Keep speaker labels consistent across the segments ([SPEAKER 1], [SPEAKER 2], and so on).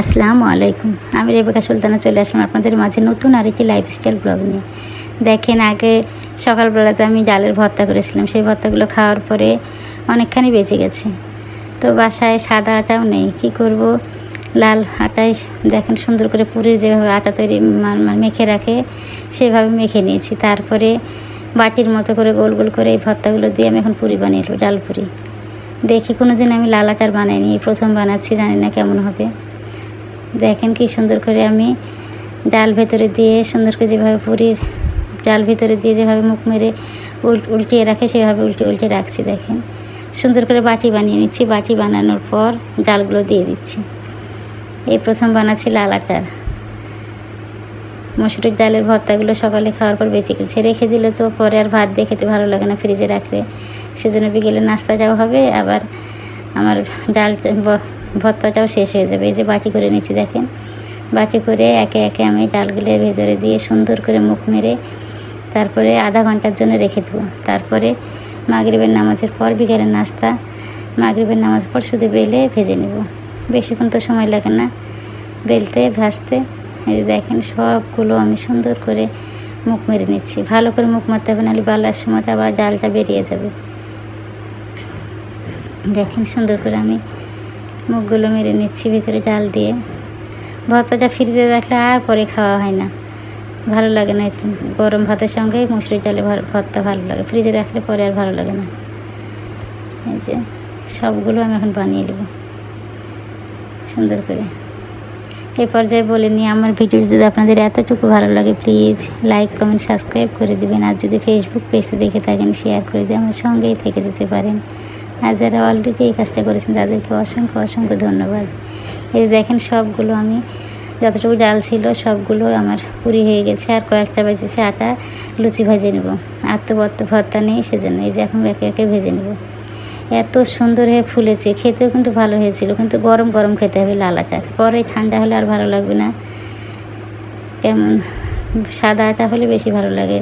[SPEAKER 1] আসসালামু আলাইকুম। আমি রেবেকা সুলতানা চলে আসলাম আপনাদের মাঝে নতুন আরেকটি লাইফস্টাইল ব্লগ নিয়ে। দেখেন, আগে সকালবেলাতে আমি ডালের ভর্তা করেছিলাম। সেই ভর্তাগুলো খাওয়ার পরে অনেকখানি বেঁচে গেছে। তো বাসায় সাদা আটাও নেই। কি করব? লাল আটায় দেখেন সুন্দর করে পুরীর যেভাবে আটা তৈরি মেখে রাখে, সেভাবে মেখে নিয়েছি। তারপরে বাটির মতো করে গোল গোল করে এই ভর্তাগুলো দিয়ে আমি এখন পুরি বানিয়ে নেব, ডাল পুরি। দেখি কোনো দিন আমি লাল আটার বানাইনি প্রথম বানাচ্ছি, জানি না কেমন হবে। দেখেন কি সুন্দর করে আমি ডাল ভেতরে দিয়ে সুন্দর করে যেভাবে পুরীর ডাল ভেতরে দিয়ে যেভাবে মুখ মেরে উল- উল্টিয়ে রাখে, সেভাবে উল্টে উল্টে রাখছি, দেখেন। সুন্দর করে বাটি বানিয়ে নিচ্ছি। বাটি বানানোর পর ডালগুলো দিয়ে দিচ্ছি। এই প্রথম বানাচ্ছি লাল আটার। মসুরির ডালের ভর্তাগুলো সকালে খাওয়ার পর বেঁচে গেছে। রেখে দিলে তো পরে আর ভাত দিয়ে খেতে ভালো লাগে না ফ্রিজে রাখলে। সেজন্য বিকেলে নাস্তা যাওয়া হবে। আবার আমার ডাল ভর্তাটাও শেষ হয়ে যাবে। এই যে বাটি করে নিচ্ছি দেখেন। বাটি করে একে একে আমি ডালগুলো ভেতরে দিয়ে সুন্দর করে মুখ মেরে তারপরে আধা ঘণ্টার জন্য রেখে দেবো। তারপরে মাগরিবের নামাজের পর বিকেলের নাস্তা, মাগরিবের নামাজ পর শুধু বেলে ভেজে নেব। বেশিক্ষণ তো সময় লাগে না। বেলতে, ভাজতে, এই দেখেন সবগুলো আমি সুন্দর করে মুখ মেরে নিচ্ছি। ভালো করে মুখ মারতে হবে, নাহলে বালার সময় আবার ডালটা বেরিয়ে যাবে। দেখেন সুন্দর করে আমি মুখগুলো মেরে নিচ্ছি ভিতরে ডাল দিয়ে। ভর্তাটা ফ্রিজে রাখলে আর পরে খাওয়া হয় না। ভালো লাগে না গরম ভাতের সঙ্গে মুসুরি ভর- ভর্তা ভালো লাগে। ফ্রিজে রাখলে পরে আর ভালো লাগে না। এই যে, সবগুলো আমি এখন বানিয়ে নেব। সুন্দর করে। এই পর্যায়ে বলে নিই, আমার ভিডিও যদি আপনাদের এতটুকু ভালো লাগে প্লিজ লাইক কমেন্ট সাবস্ক্রাইব করে দেবেন। আর যদি ফেসবুক পেজে দেখে থাকেন শেয়ার করে দিয়ে আমার সঙ্গেই থেকে যেতে পারেন। আর যারা অলরেডি এই কাজটা করেছেন, তাদেরকে অসংখ্য অসংখ্য ধন্যবাদ। এই দেখেন সবগুলো আমি, যতটুকু ডাল ছিল সবগুলো আমার পুরি হয়ে গেছে, আর কয়েকটা বেজেছে আটা, লুচি ভেজে নেব। আর তো বর্ত ভর্তা নেই, সেজন্য এই যে এখন একে একে ভেজে নেব। এত সুন্দর হয়ে ফুলেছে, খেতেও কিন্তু ভালো হয়েছিল, কিন্তু গরম গরম খেতে হবে লাল আটার পরে ঠান্ডা হলে আর ভালো লাগবে না। কেমন? সাদা আটা হলে বেশি ভালো লাগে।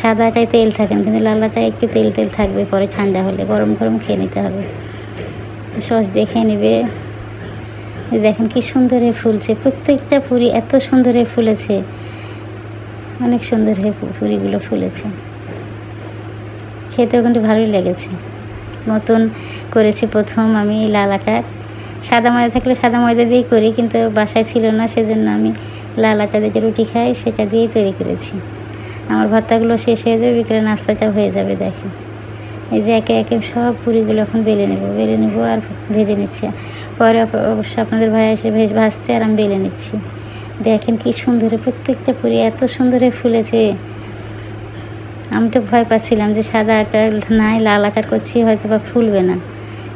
[SPEAKER 1] সাদা আটায় তেল থাকে না, কিন্তু লাল আটায় একটু তেল তেল থাকবে, পরে ঠান্ডা হলে গরম গরম খেয়ে নিতে হবে। সস দেখে নেবে। দেখেন কি সুন্দরে ফুলছে, প্রত্যেকটা ফুরি এত সুন্দরে ফুলেছে। অনেক সুন্দর হয়ে ফুরিগুলো ফুলেছে। খেতেও কিন্তু ভালোই লেগেছে। নতুন করেছি প্রথম আমি লালাটা সাদা ময়দা থাকলে সাদা ময়দা দিয়েই করি, কিন্তু বাসায় ছিল না, সেজন্য আমি লাল দিয়ে যে রুটি খাই সেটা দিয়েই তৈরি করেছি। আমার ভর্তাগুলো শেষ হয়ে যাবে, বিকেলে নাস্তাটা হয়ে যাবে, দেখেন। এই যে একে একে সব পুরিগুলো এখন বেলে নেব বেলে নেব আর ভেজে নিচ্ছি। পরে অবশ্য আপনাদের ভাই এসে ভেজ ভাজছে আর আমি বেলে নিচ্ছি। দেখেন কি সুন্দর, প্রত্যেকটা পুরি এত সুন্দরে ফুলেছে। আমি তো ভয় পাচ্ছিলাম যে সাদা আটা নাই, লাল আটার করছি হয়তো বা ফুলবে না।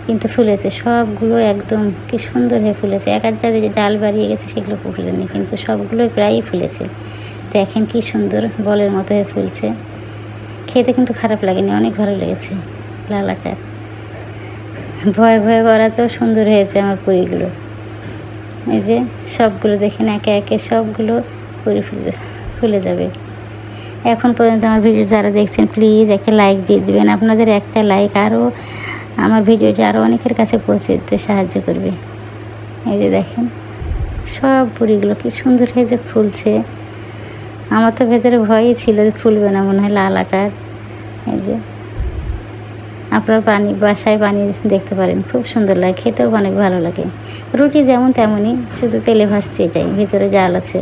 [SPEAKER 1] কিন্তু ফুলেছে, সবগুলো একদম কি সুন্দর হয়ে ফুলেছে। এক একটা যে ডাল বাড়িয়ে গেছে সেগুলো ফুলেনি, কিন্তু সবগুলোই প্রায়ই ফুলেছে। দেখেন কি সুন্দর বলের মতো হয়ে ফুলছে। খেতে কিন্তু খারাপ লাগেনি, অনেক ভালো লেগেছে লাল আটার ভয় ভয় করাতেও সুন্দর হয়েছে আমার পুরীগুলো। এই যে সবগুলো দেখেন, একে একে সবগুলো পুরি ফুলে ফুলে যাবে। এখন পর্যন্ত আমার ভিডিও যারা দেখছেন প্লিজ একটা লাইক দিয়ে দেবেন। আপনাদের একটা লাইক আরও আমার ভিডিওটি আরও অনেকের কাছে পৌঁছে দিতে সাহায্য করবে। এই যে দেখেন, সব পুরিগুলো কি সুন্দর হয়ে যে ফুলছে। আমার তো ভেতরে ভয়ই ছিল যে ফুলবে না, মনে হয় লাল আকার। এই যে, আপনার পানি, বাসায় পানি দেখতে পারেন, খুব সুন্দর লাগে, খেতেও অনেক ভালো লাগে। রুটি যেমন তেমনই, শুধু তেলে ভাজছি এটাই, ভিতরে জাল আছে।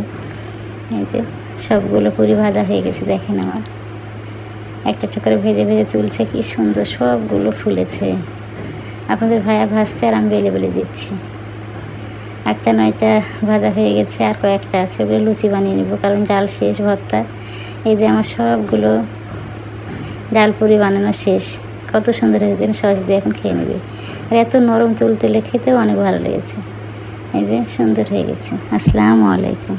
[SPEAKER 1] এই যে, সবগুলো পুরি ভাজা হয়ে গেছে, দেখেন আমার। একটা একটা করে ভেজে ভেজে তুলছে, কি সুন্দর সবগুলো ফুলেছে। আপনাদের ভাইয়া ভাজছে আর আমি বেলে বেলে দিচ্ছি। একটা নয়টা ভাজা হয়ে গেছে, আর কয়েকটা আছে, ওগুলো লুচি বানিয়ে নেব, কারণ ডাল শেষ, ভর্তা। এই যে আমার সবগুলো ডাল পুরি বানানো শেষ। কত সুন্দর হয়েছে সস দিয়ে এখন খেয়ে নেবে। আর এত নরম তুলতুলে খেতেও অনেক ভালো লেগেছে। এই যে সুন্দর হয়ে গেছে। আসসালামু আলাইকুম।